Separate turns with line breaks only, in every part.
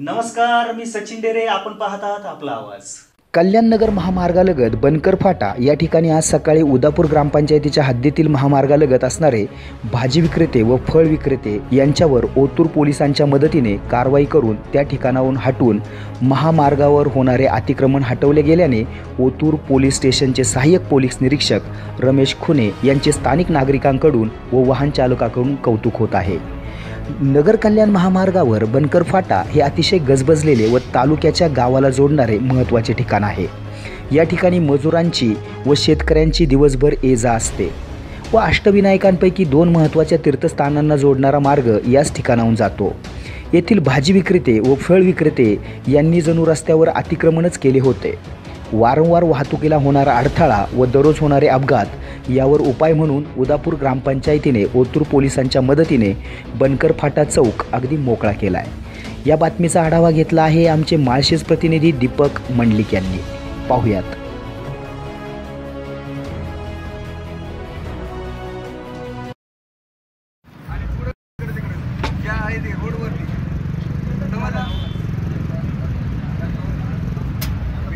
नमस्कार मी सचिन डेरे. आपण पाहत आहात आपला आवाज.
कल्याणनगर महामार्गालगत बनकर फाटा या ठिकाणी आज सकाळी उदापूर ग्रामपंचायतीच्या हद्दीतील महामार्गालगत असणारे भाजी विक्रेते व फळ विक्रेते यांच्यावर ओतूर पोलिसांच्या मदतीने कारवाई करून त्या ठिकाणाहून हटवून महामार्गावर होणारे अतिक्रमण हटवले गेल्याने ओतूर पोलीस स्टेशनचे सहाय्यक पोलीस निरीक्षक रमेश खुने यांचे स्थानिक नागरिकांकडून व वाहन चालकाकडून कौतुक होत आहे. नगर कल्याण महामार्गावर बनकर फाटा हे अतिशय गजबजलेले व तालुक्याच्या गावाला जोडणारे महत्त्वाचे ठिकाण आहे. या ठिकाणी मजुरांची व शेतकऱ्यांची दिवसभर ये जा असते. व अष्टविनायकांपैकी दोन महत्त्वाच्या तीर्थस्थानांना जोडणारा मार्ग याच ठिकाणाहून जातो. येथील भाजी विक्रेते व फळ विक्रेते यांनी जणू रस्त्यावर अतिक्रमणच केले होते. वारंवार वाहतुकीला होणारा अडथळा व दररोज होणारे अपघात यावर उपाय म्हणून उदापूर ग्रामपंचायतीने ओतूर पोलिसांच्या मदतीने बनकर फाटा चौक अगदी मोकळा केला आहे या बातमीचा आढावा घेतला आहे आमचे माळशेज प्रतिनिधी दीपक मंडलिक यांनी. पाहुयात.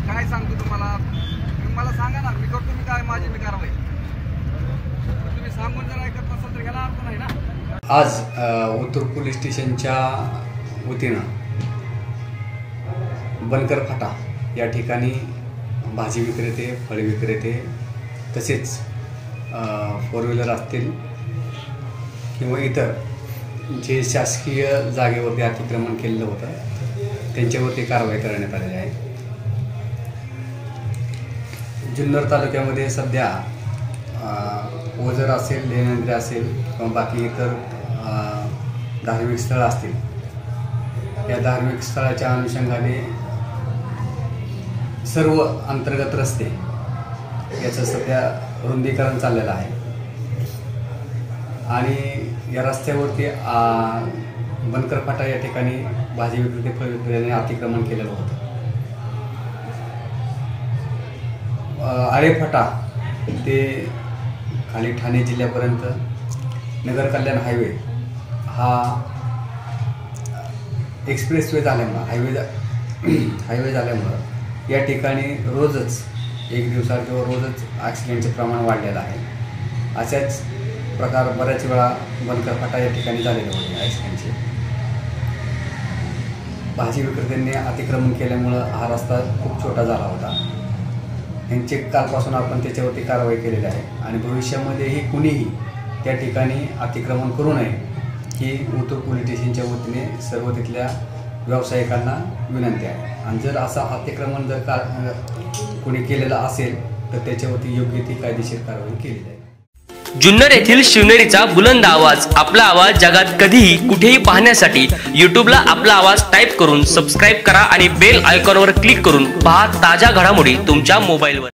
काय सांगतो तुम्हाला? मला सांगा ना मी करतो मी काय माझी मी कारवाई.
आज अ, उत्तर पोलीस स्टेशनच्या वतीनं बनकर फाटा या ठिकाणी भाजी विक्रेते फळ विक्रेते तसेच फोर व्हीलर असतील किंवा इतर जे शासकीय जागेवरती अतिक्रमण केलेलं होतं त्यांच्यावरती कारवाई करण्यात आलेली आहे. जुन्नर तालुक्यामध्ये सध्या ओझर असेल लेनंद्रे असेल किंवा बाकी इतर धार्मिक स्थळं असतील. या धार्मिक स्थळाच्या अनुषंगाने सर्व अंतर्गत रस्ते याचं सध्या रुंदीकरण चाललेलं आहे. आणि या रस्त्यावरती बनकरफाटा बनकर फाटा या ठिकाणी भाजी विक्रेते फळ विक्रेत्याने अतिक्रमण केलेलं होतं. अ, आळेफाटा ते खाली ठाणे जिल्ह्यापर्यंत नगर कल्याण हायवे हा एक्सप्रेसवे झाल्यामुळं हायवे हायवे झाल्यामुळं या ठिकाणी रोजच एक दिवसात किंवा रोजच ॲक्सिडेंटचे प्रमाण वाढलेलं आहे. अशाच प्रकार बऱ्याच वेळा बनकर फाटा या ठिकाणी झालेले होते ॲक्सिडेंटचे भाजी विक्रेत्यांनी अतिक्रमण केल्यामुळं हा रस्ता खूप छोटा झाला होता. यांचे कालपासून आपण त्याच्यावरती कारवाई केलेली आहे. आणि भविष्यामध्येही कुणीही त्या ठिकाणी अतिक्रमण करू नये ही उत्तर पोलीस स्टेशनच्या वतीने सर्व तिथल्या व्यावसायिकांना विनंती आहे. आणि जर असा अतिक्रमण जर का कुणी केलेलं असेल तर त्याच्यावरती योग्य ती कायदेशीर कारवाई केली जाईल.
जुन्नर येथील शिवनेरीचा बुलंद आवाज आपला आवाज जगात कधीही कुठेही पाहण्यासाठी यूट्यूबला आपला आवाज टाईप करून सबस्क्राईब करा आणि बेल आयकॉनवर क्लिक करून पहा ताज्या घडामोडी तुमच्या मोबाईलवर